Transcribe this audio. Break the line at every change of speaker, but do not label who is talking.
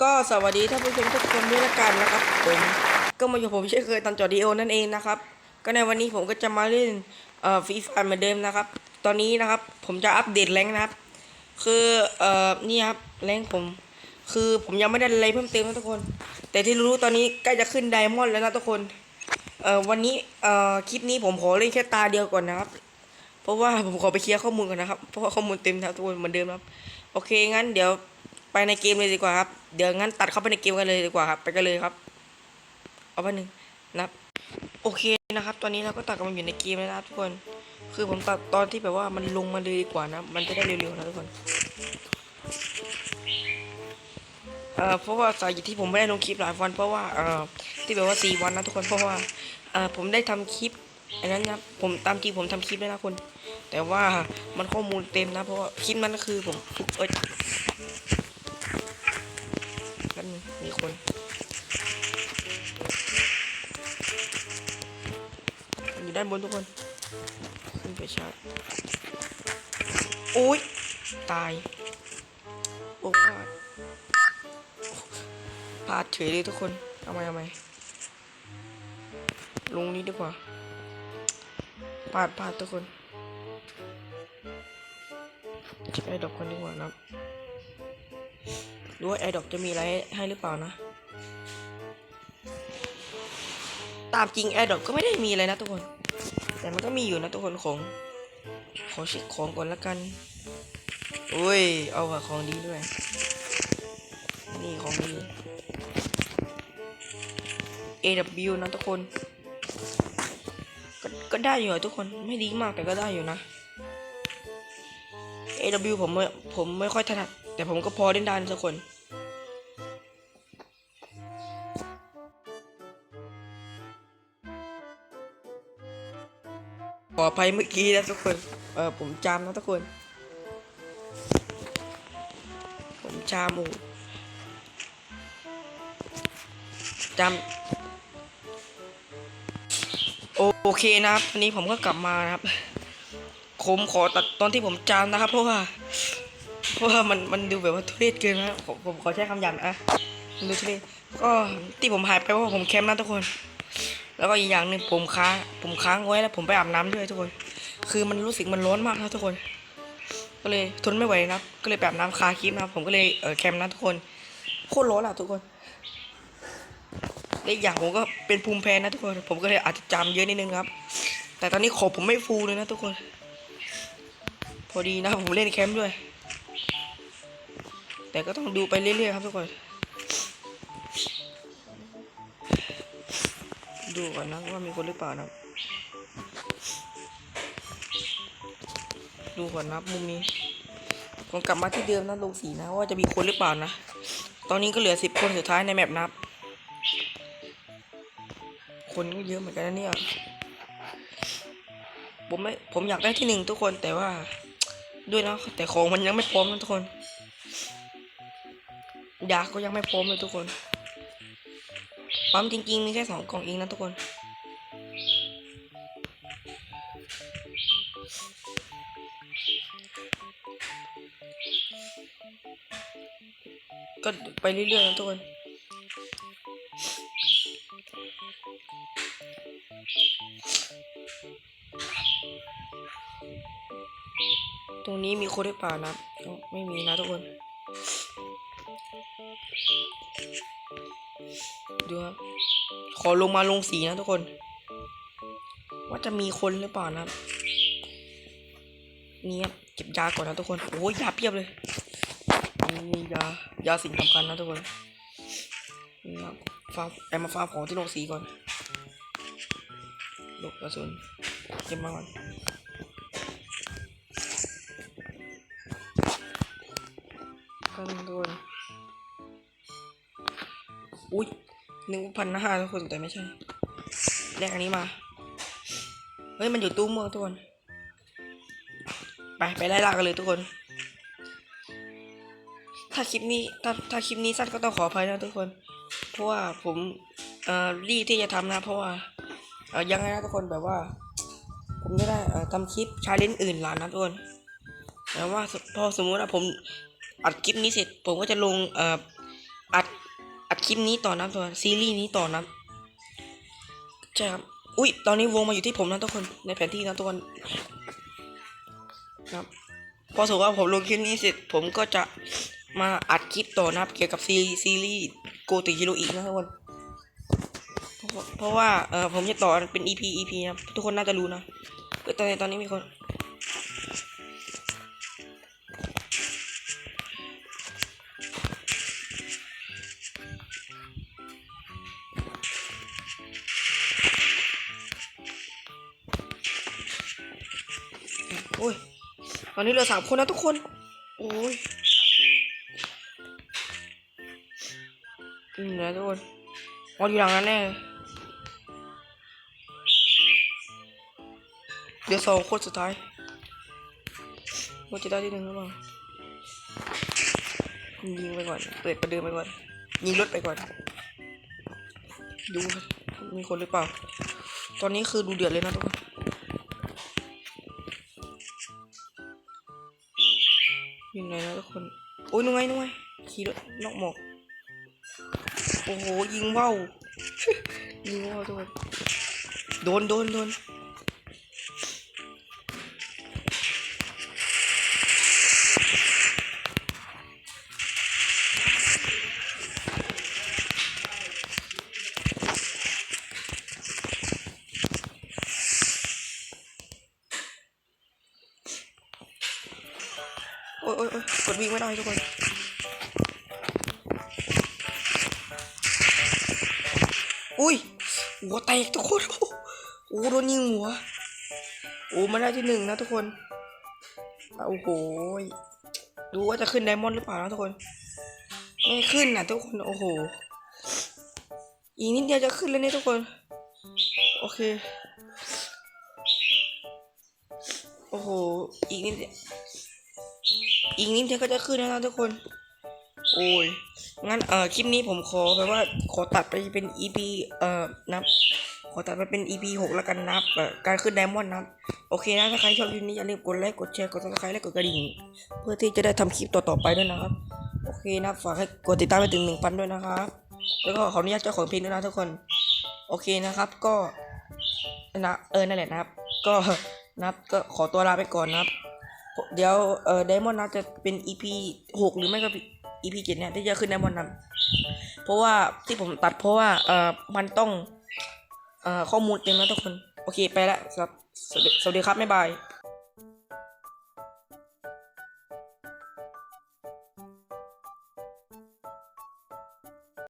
ก็สวัสดีท่านผู้ชมทุกคนด้วยละกันนะครับผมก็มาอยู่ผมเช่นเคยตอนจอดีโอนั่นเองนะครับ ก็ในวันนี้ผมก็จะมาเล่นเอ่อฟีฟ่าเหมือนเดิมนะครับ ตอนนี้นะครับผมจะอัปเดตแรงนะครับ คือเอ่อนี่ครับแรงผม คือผมยังไม่ได้อะไรเพิ่มเติมนะทุกคน แต่ที่รู้ตอนนี้ใกล้จะขึ้นไดมอนด์แล้วนะทุกคนเอ่อวันนี้เอ่อคลิปนี้ผมขอเล่นแค่ตาเดียวก่อนนะครับ เพราะว่าผมขอไปเคลียร์ข้อมูลก่อนนะครับเพราะว่าข้อมูลเต็มนะทุกคนเหมือนเดิมครับ โอเคงั้นเดี๋ยว ไปในเกมเลยดีกว่าครับ เดี๋ยวงั้นตัดเข้าไปในเกมกันเลยดีกว่าครับ ไปกันเลยครับ เอาไปหนึ่งนับโอเคนะครับ ตอนนี้เราก็ตัดกันมาอยู่ในเกมแล้วนะทุกคน คือผมตัดตอนที่แบบว่ามันลงมาเลยดีกว่านะ มันจะได้เร็วๆนะทุกคนเอ่อเพราะว่าสาเหตุที่ผมไม่ได้ลงคลิปหลายวันเพราะว่าเอ่อที่แบบว่าสี่วันนะทุกคนเพราะว่าเอ่อผมได้ทำคลิปอันนั้นนะผมตามจริงผมทำคลิปแล้วนะคุณแต่ว่ามันข้อมูลเต็มนะ เพราะว่าคลิปนั้นก็คือผมฝึกเอ้ย คน อยู่ด้านบนทุกคน ขึ้นไปชาร์จโอ้ย ตาย โอ้พลาดพลาดเฉยเลยทุกคน เอาไหมเอาไหมลงนี้ดีกว่าพลาดพลาดทุกคนเช็คไอดอกกันดีกว่านะครับ ดูว่าไอดอกจะมีอะไรให้หรือเปล่านะ ตามจริงไอดอกก็ไม่ได้มีอะไรนะทุกคน แต่มันก็มีอยู่นะทุกคนของ ขอเช็คของก่อนละกันโอ้ย เอาว่ะของดีด้วย นี่ของดี AW นะทุกคนก็ก็ได้อยู่อะทุกคน ไม่ดีมากแต่ก็ได้อยู่นะ AW ผมไม่ผมไม่ค่อยถนัด แต่ผมก็พอเล่นได้นะทุกคน ขออภัยเมื่อกี้นะทุกคน เออผมจามนะทุกคน ผมจามโอ้จำโอเคนะครับวันนี้ผมก็กลับมานะครับ ผมขอตัดตอนที่ผมจามนะครับ เพราะว่า เพราะว่ามันมันดูแบบว่าทุเรศเกินนะผมผมขอใช้คำหยาบนะมันดูทุเรศก็ที่ผมหายไปเพราะผมแคมป์นะทุกคน แล้วก็อีกอย่างหนึ่งผมค้างผมค้างไว้แล้วผมไปอาบน้ำด้วยทุกคน คือมันรู้สึกมันร้อนมากนะทุกคน ก็เลยทนไม่ไหวนะก็เลยไปบน้ำคาคลิปนะผมก็เลยเออแคมป์นะทุกคนโคตรร้อนอะทุกคนและอีกอย่างผมก็เป็นภูมิแพ้นะทุกคน ผมก็เลยอาจจะจามเยอะนิดนึงครับ แต่ตอนนี้ขอผมไม่ฟูเลยนะทุกคน พอดีนะผมเล่นแคมป์ด้วย แต่ก็ต้องดูไปเรื่อยๆครับทุกคน ดูก่อนนะว่ามีคนหรือเปล่านะ ดูก่อนนะมุมนี้ผมกลับมาที่เดิมนะลงสีนะ ว่าจะมีคนหรือเปล่านะ ตอนนี้ก็เหลือสิบคนสุดท้ายในแมปนับ คนก็เยอะเหมือนกันนะเนี่ยผมไม่ผมอยากได้ที่หนึ่งทุกคนแต่ว่าด้วยนะแต่ของมันยังไม่พร้อมนะทุกคนยาก็ยังไม่พร้อมเลยทุกคน ปั๊มจริง ๆ มีแค่สองกล่องเองนะทุกคนก็ไปเรื่อยๆนะทุกคนตรงนี้มีคนหรือเปล่านะไม่มีนะทุกคน ดูครับ ขอลงมาลงสีนะทุกคน ว่าจะมีคนหรือเปล่านะครับนี่ครับเก็บยาก่อนนะทุกคน โอ้ยยาเพียบเลยนี่ยายาสิ่งสำคัญนะทุกคนนี่ครับฟาร์มแอมมาฟาร์มของที่ลงสีก่อนลูกกระสุนเก็บมาก่อนกันทุกคน อุ้ยนึกว่าพันห้าทุกคนแต่ไม่ใช่แลกอันนี้มา เฮ้ย มันอยู่ตู้เมืองทุกคน ไปไปไล่ล่ากันเลยทุกคน ถ้าคลิปนี้ถ้าถ้าคลิปนี้สั้นก็ต้องขออภัยนะทุกคน เพราะว่าผมเอ่อรีบที่จะทำนะ เพราะว่าเอ่อยังไงนะทุกคนแบบว่า ผมจะได้เอ่อทำคลิปชาเลนจ์อื่นหลานนะทุกคนแต่ว่าพอสมมุติว่าผมอัดคลิปนี้เสร็จ ผมก็จะลงเอ่ออัด คลิปนี้ต่อนะตัวซีรีส์นี้ต่อนะใช่ครับอุ้ยตอนนี้วงมาอยู่ที่ผมนะทุกคนในแผนที่นะทุกคนครับพอสมว่าผมลงคลิปนี้เสร็จผมก็จะมาอัดคลิปต่อนะครับ เกี่ยวกับซีซีรีส์โกติฮิโรอีกนะทุกคน เพราะว่าเออผมจะต่อเป็น EP EP นะทุกคนน่าจะรู้นะตอนนี้ตอนนี้มีคน อ้ยตอนนี้เหลือสามคนนะทุกคน โอ้ยอืมนะทุกคนมอดอยู่หลังนั้นแน่เดี๋ยวสองคนสุดท้ายว่าจะได้ที่หนึ่งหรือเปล่ายิงไปก่อน เปิดประเดิมไปก่อน ยิงรถไปก่อน ดู มีคนหรือเปล่า ตอนนี้คือดูเดือดเลยนะทุกคน ไงนะทุกคน โอ้ยนุ่งไงนุ่งไงขี่รถนอกหมอกโอ้โหยิงว่าวยิงว่าวทุกคนโดนโดนโดน กดวิ่งไม่ได้ทุกคนอุ้ยหัวแตกทุกคนโอ้โหโดนยิงหัวโอ้มาได้ที่หนึ่งนะทุกคนโอ้โหดูว่าจะขึ้นไดมอนด์หรือเปล่านะทุกคน ไม่ขึ้นนะทุกคนโอ้โหอีกนิดเดียวจะขึ้นแล้วเนี่ยทุกคน โอเค โอ้โห อีกนิดเดียว อีกนิดเดียวก็จะขึ้นแล้วนะทุกคน โอ้ย งั้นเอ่อคลิปนี้ผมขอแบบว่าขอตัดไปเป็น EP เอ่อนับขอตัดไปเป็น EP หกแล้วกันนับเอ่อการขึ้นไดมอนด์นับโอเคนะถ้าใครชอบคลิปนี้อย่าลืมกดไลค์กดแชร์กดซับสไครต์และกดกระดิ่ง เพื่อที่จะได้ทำคลิปต่อๆไปด้วยนะครับ โอเคนะฝากให้กดติดตามไปถึงหนึ่งพันด้วยนะครับ แล้วก็ขออนุญาตเจ้าของเพลงด้วยนะทุกคน โอเคนะครับก็นะเออนั่นแหละนะครับ ก็นับก็ขอตัวลาไปก่อนนะครับ เดี๋ยวเอ่อไดมอนด์นับจะเป็น EP หกหรือไม่ก็ EP เจ็ดเนี่ยที่จะขึ้นไดมอนด์นับเพราะว่าที่ผมตัดเพราะว่าเอ่อมันต้องเอ่อข้อมูลเต็มแล้วทุกคน โอเคไปละครับ สวัสดีสวัสดีครับ บ๊ายบาย